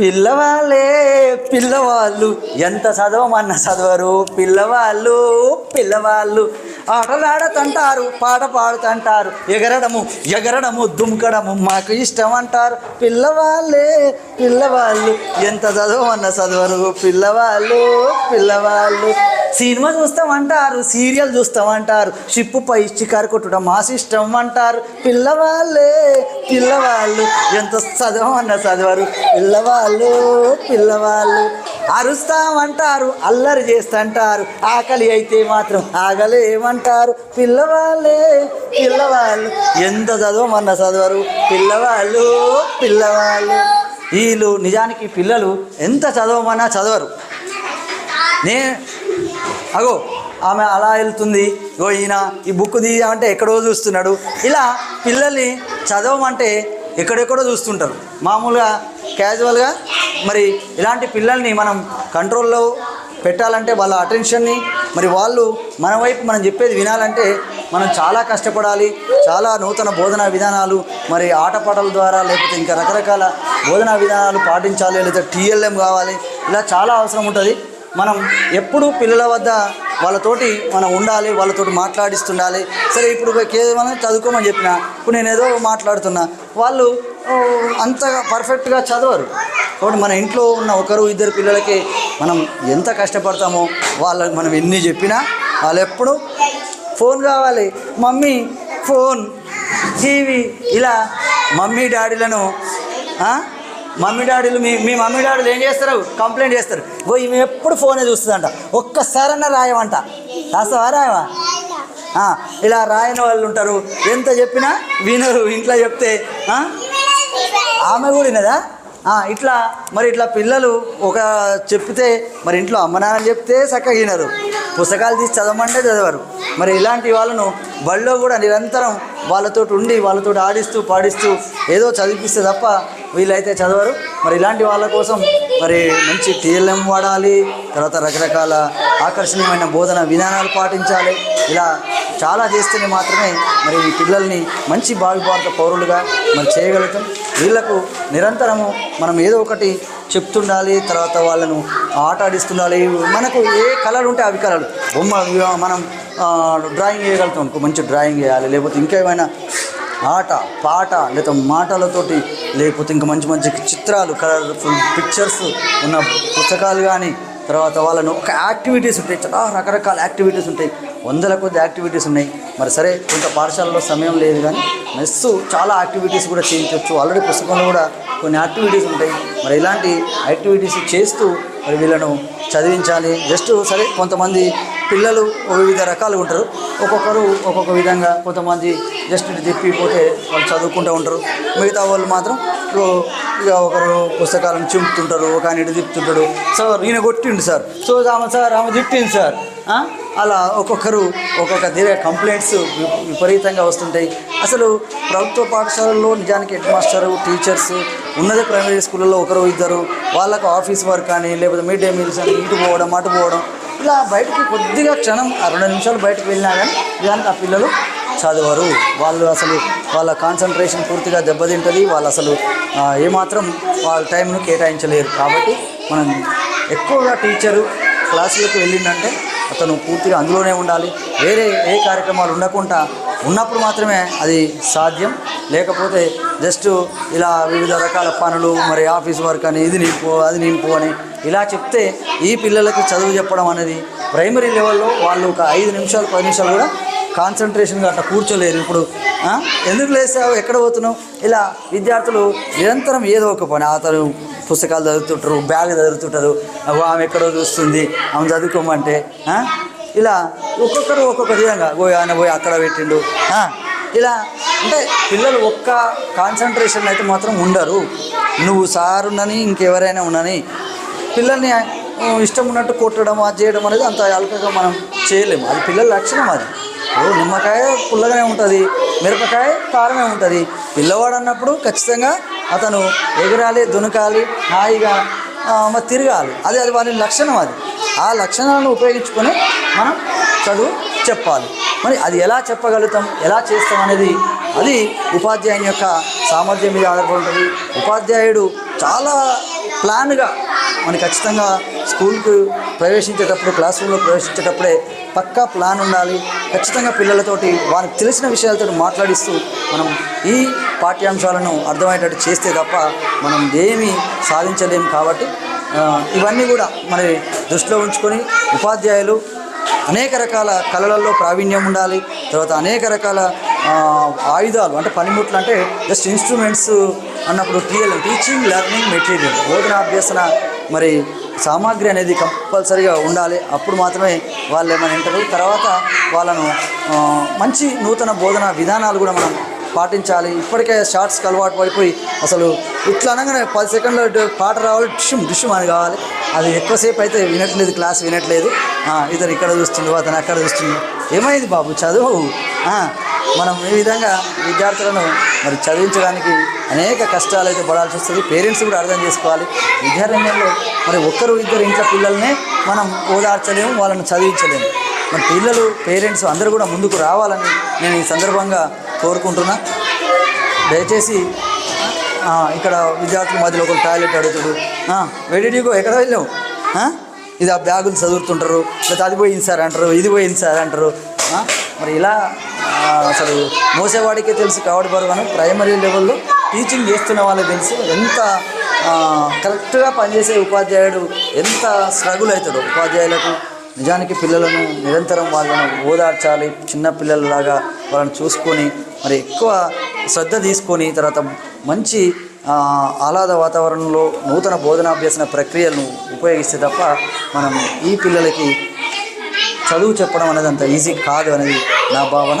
పిల్లవాళ్ళే పిల్లవాళ్ళు. ఎంత చదవమన్న చదవరు. పిల్లవాళ్ళు పిల్లవాళ్ళు. ఆటలాడతంటారు పాట పాడుతంటారు. ఎగరడము ఎగరడము దుమ్కడము మాకు ఇష్టం అంటారు. పిల్లవాళ్ళే పిల్లవాళ్ళు. ఎంత చదవమన్న చదవరు. పిల్లవాళ్ళు పిల్లవాళ్ళు. Cinema చూస్తామంటారు serial చూస్తామంటారు. షిప్పుపై చికారు కొట్టడం మాసిష్టం ఇష్టం అంటారు. పిల్లవాళ్ళే పిల్లవాళ్ళు ఎంత చదవమన్న చదవరు. పిల్లవాళ్ళు పిల్లవాళ్ళు. అరుస్తామంటారు అల్లరి చేస్తంటారు. ఆకలి అయితే మాత్రం ఆగలేమంటారు. పిల్లవాళ్ళే పిల్లవాళ్ళు. ఎంత చదవమన్న చదవరు. పిల్లవాళ్ళు పిల్లవాళ్ళు. వీళ్ళు నిజానికి పిల్లలు ఎంత చదవమన్నా చదవరు. నే అగో. ఆమె అలా వెళ్తుంది. ఓ ఈయన ఈ బుక్ తీయమంటే ఎక్కడో చూస్తున్నాడు. ఇలా పిల్లల్ని చదవమంటే ఎక్కడెక్కడో చూస్తుంటారు. మామూలుగా క్యాజువల్గా మరి ఇలాంటి పిల్లల్ని మనం కంట్రోల్లో పెట్టాలంటే వాళ్ళ అటెన్షన్ని మరి వాళ్ళు మన వైపు మనం చెప్పేది వినాలంటే మనం చాలా కష్టపడాలి. చాలా నూతన బోధనా విధానాలు మరి ఆటపాటల ద్వారా లేకపోతే ఇంకా రకరకాల బోధనా విధానాలు పాటించాలి. లేదా టీఎల్ఎం కావాలి. ఇలా చాలా అవసరం ఉంటుంది. మనం ఎప్పుడూ పిల్లల వద్ద వాళ్ళతోటి మనం ఉండాలి వాళ్ళతోటి మాట్లాడిస్తుండాలి. సరే ఇప్పుడు కేవలం చదువుకోమని చెప్పిన ఇప్పుడు నేను ఏదో మాట్లాడుతున్నా వాళ్ళు అంతగా పర్ఫెక్ట్గా చదవరు. కాబట్టి మన ఇంట్లో ఉన్న ఒకరు ఇద్దరు పిల్లలకి మనం ఎంత కష్టపడతామో వాళ్ళకి మనం ఎన్ని చెప్పినా వాళ్ళు ఎప్పుడు ఫోన్ కావాలి. మమ్మీ ఫోన్ టీవీ ఇలా మమ్మీ డాడీలను మమ్మీ డాడీలు మీ మీ మమ్మీ డాడీలు ఏం చేస్తారు? కంప్లైంట్ చేస్తారు. ఓ ఈమె ఎప్పుడు ఫోనే చూస్తుందంట. ఒక్కసారన్నా రాయమంట. రాస్తావా రాయవా? ఇలా రాయని వాళ్ళు ఉంటారు. ఎంత చెప్పినా వినరు. ఇంట్లో చెప్తే ఆమె కూడా వినదా? ఇట్లా మరి ఇట్లా పిల్లలు ఒక చెప్తే మరి ఇంట్లో అమ్మ నాన్న చెప్తే చక్కగా వినరు. పుస్తకాలు తీసి చదవమంటే చదవరు. మరి ఇలాంటి వాళ్ళను బళ్ళో కూడా నిరంతరం వాళ్ళతో ఉండి వాళ్ళతో ఆడిస్తూ పాడిస్తూ ఏదో చదివిస్తే తప్ప వీళ్ళైతే చదవరు. మరి ఇలాంటి వాళ్ళ కోసం మరి మంచి టీఎల్ఎం వాడాలి తర్వాత రకరకాల ఆకర్షణీయమైన బోధన విధానాలు పాటించాలి. ఇలా చాలా చేస్తేనే మాత్రమే మరి ఈ పిల్లల్ని మంచి భావి భారత పౌరులుగా మరి చేయగలుగుతాం. వీళ్ళకు నిరంతరము మనం ఏదో ఒకటి చెప్తుండాలి తర్వాత వాళ్ళను ఆట ఆడిస్తుండాలి. మనకు ఏ కళలు ఉంటే అవి కళలు. బొమ్మ మనం డ్రాయింగ్ వేయగలుగుతాం. మంచి డ్రాయింగ్ వేయాలి లేకపోతే ఇంకేమైనా ఆట పాట లేదా మాటలతోటి లేకపోతే ఇంకా మంచి మంచి చిత్రాలు కలర్ఫుల్ పిక్చర్స్ ఉన్న పుస్తకాలు కానీ తర్వాత వాళ్ళను ఒక యాక్టివిటీస్ ఉంటాయి. చాలా రకరకాల యాక్టివిటీస్ ఉంటాయి. వందల కొద్ది యాక్టివిటీస్ ఉన్నాయి. మరి సరే కొంత పాఠశాలలో సమయం లేదు కానీ మెస్ చాలా యాక్టివిటీస్ కూడా చేయించవచ్చు ఆల్రెడీ పుస్తకంలో కూడా కొన్ని యాక్టివిటీస్ ఉంటాయి. మరి ఇలాంటి యాక్టివిటీస్ చేస్తూ మరి వీళ్ళను చదివించాలి. జస్ట్ సరే కొంతమంది పిల్లలు వివిధ రకాలుగా ఉంటారు. ఒక్కొక్కరు ఒక్కొక్క విధంగా కొంతమంది జస్ట్ ఇటు తిప్పిపోతే వాళ్ళు చదువుకుంటూ ఉంటారు. మిగతా వాళ్ళు మాత్రం ఇప్పుడు ఇక ఒకరు పుస్తకాలను చింపుతుంటారు ఒక ఆయన ఇటు తిప్పుతుంటాడు సార్ ఈయన కొట్టిండు సార్. సో ఆమె సార్ ఆమె తిట్టింది సార్. అలా ఒక్కొక్కరు ఒక్కొక్క తీరే కంప్లైంట్స్ విపరీతంగా వస్తుంటాయి. అసలు ప్రభుత్వ పాఠశాలల్లో నిజానికి హెడ్ మాస్టరు టీచర్స్ ఉన్నత ప్రైమరీ స్కూళ్ళలో ఒకరు ఇద్దరు. వాళ్ళకు ఆఫీస్ వర్క్ కానీ లేకపోతే మిడ్ డే మీల్స్ అని ఇటు పోవడం అటు పోవడం. ఇలా బయటికి కొద్దిగా క్షణం ఆ రెండు నిమిషాలు బయటకు వెళ్ళినా కానీ నిజానికి ఆ పిల్లలు చదవరు. వాళ్ళు అసలు వాళ్ళ కాన్సన్ట్రేషన్ పూర్తిగా దెబ్బతింటుంది. వాళ్ళు అసలు ఏమాత్రం వాళ్ళ టైంను కేటాయించలేరు. కాబట్టి మనం ఎక్కువగా టీచరు క్లాసులకు వెళ్ళిందంటే అతను పూర్తిగా అందులోనే ఉండాలి. వేరే ఏ కార్యక్రమాలు ఉండకుండా ఉన్నప్పుడు మాత్రమే అది సాధ్యం. లేకపోతే జస్ట్ ఇలా వివిధ రకాల పనులు మరి ఆఫీస్ వర్క్ అని ఇది నింపు అది నింపు అని ఇలా చెప్తే ఈ పిల్లలకి చదువు చెప్పడం అనేది ప్రైమరీ లెవెల్లో వాళ్ళు ఒక ఐదు నిమిషాలు పది నిమిషాలు కూడా కాన్సన్ట్రేషన్గా అట్లా కూర్చోలేరు. ఇప్పుడు ఎందుకు లేసావు? ఎక్కడ పోతున్నావు? ఇలా విద్యార్థులు నిరంతరం ఏదో ఒక పని. అతను పుస్తకాలు చదువుతుంటారు బ్యాగ్ చదువుతుంటారు. ఆమె ఎక్కడో చూస్తుంది. ఆమె చదువుకోమంటే ఇలా ఒక్కొక్కరు ఒక్కొక్క విధంగా. పోయి ఆయన పోయి అక్కడ పెట్టిండు. ఇలా అంటే పిల్లలు ఒక్క కాన్సన్ట్రేషన్ అయితే మాత్రం ఉండరు. నువ్వు సార్ ఉన్నని ఇంకెవరైనా ఉన్నని పిల్లల్ని ఇష్టం ఉన్నట్టు కొట్టడం అది చేయడం అనేది అంత అల్పగా మనం చేయలేము. అది పిల్లల లక్షణం అది. ఓ నిమ్మకాయ పుల్లగానే ఉంటుంది మిరపకాయ కారమే ఉంటుంది. పిల్లవాడు అన్నప్పుడు ఖచ్చితంగా అతను ఎగరాలి దునకాలి హాయిగా మరి తిరగాలి. అది అది వారి లక్షణం అది. ఆ లక్షణాలను ఉపయోగించుకొని మనం చదువు చెప్పాలి. మరి అది ఎలా చెప్పగలుగుతాం ఎలా చేస్తాం అనేది అది ఉపాధ్యాయుని యొక్క సామర్థ్యం మీద ఆధారపడి ఉంటుంది ఉపాధ్యాయుడు చాలా ప్లాన్గా మనకి ఖచ్చితంగా స్కూల్కు ప్రవేశించేటప్పుడు క్లాస్ రూమ్లో ప్రవేశించేటప్పుడే పక్కా ప్లాన్ ఉండాలి. ఖచ్చితంగా పిల్లలతోటి వారికి తెలిసిన విషయాలతో మాట్లాడిస్తూ మనం ఈ పాఠ్యాంశాలను అర్థమయ్యేటట్టు చేస్తే తప్ప మనం ఏమీ సాధించలేము కాబట్టి ఇవన్నీ కూడా మరి దృష్టిలో ఉంచుకొని ఉపాధ్యాయులు అనేక రకాల కళలలో ప్రావీణ్యం ఉండాలి. తర్వాత అనేక రకాల ఆయుధాలు అంటే పనిముట్లు అంటే జస్ట్ ఇన్స్ట్రుమెంట్స్ అన్నప్పుడు టీఎల్ టీచింగ్ లెర్నింగ్ మెటీరియల్ బోధన అభ్యసన మరి సామాగ్రి అనేది కంపల్సరీగా ఉండాలి. అప్పుడు మాత్రమే వాళ్ళు ఏమైనా వింటారు. తర్వాత వాళ్ళను మంచి నూతన బోధన విధానాలు కూడా మనం పాటించాలి. ఇప్పటికే షార్ట్స్కి అలవాటు పడిపోయి అసలు ఇట్లా అనగానే పది సెకండ్లో పాట రావాలి డిషుమ్ డిషుమ్ అని కావాలి. అది ఎక్కువసేపు అయితే వినట్లేదు క్లాస్ వినట్లేదు. ఇతను ఇక్కడ చూస్తుండు అతను అక్కడ చూస్తుండు. ఏమైంది బాబు చదువు? మనం ఈ విధంగా విద్యార్థులను మరి చదివించడానికి అనేక కష్టాలు అయితే పడాల్సి వస్తుంది. పేరెంట్స్ కూడా అర్థం చేసుకోవాలి. విద్యారంగంలో మరి ఒక్కరు ఇద్దరు ఇంట్లో పిల్లల్నే మనం ఓదార్చలేము వాళ్ళని చదివించలేము. మరి పిల్లలు పేరెంట్స్ అందరూ కూడా ముందుకు రావాలని నేను ఈ సందర్భంగా కోరుకుంటున్నా. దయచేసి ఇక్కడ విద్యార్థుల మధ్యలో ఒక టాయిలెట్ అడుగుతాడు. వెడిడిగో ఎక్కడ వెళ్ళావు? ఇది ఆ బ్యాగులు చదువుతుంటారు లేదా అది పోయింది సార్ అంటారు ఇది పోయింది సార్ అంటారు. మరి ఇలా అసలు మోసేవాడికే తెలుసు కావడి బరువు అని ప్రైమరీ లెవెల్లో టీచింగ్ చేస్తున్న వాళ్ళకి తెలుసు ఎంత కరెక్ట్గా పనిచేసే ఉపాధ్యాయుడు ఎంత స్ట్రగుల్ అవుతాడు. ఉపాధ్యాయులకు నిజానికి పిల్లలను నిరంతరం వాళ్ళను ఓదార్చాలి. చిన్న పిల్లలలాగా వాళ్ళని చూసుకొని మరి ఎక్కువ శ్రద్ధ తీసుకొని తర్వాత మంచి ఆహ్లాద వాతావరణంలో నూతన బోధనాభ్యసన ప్రక్రియలను ఉపయోగిస్తే తప్ప మనం ఈ పిల్లలకి చదువు చెప్పడం అనేది అంత ఈజీ కాదు అనేది నా భావన.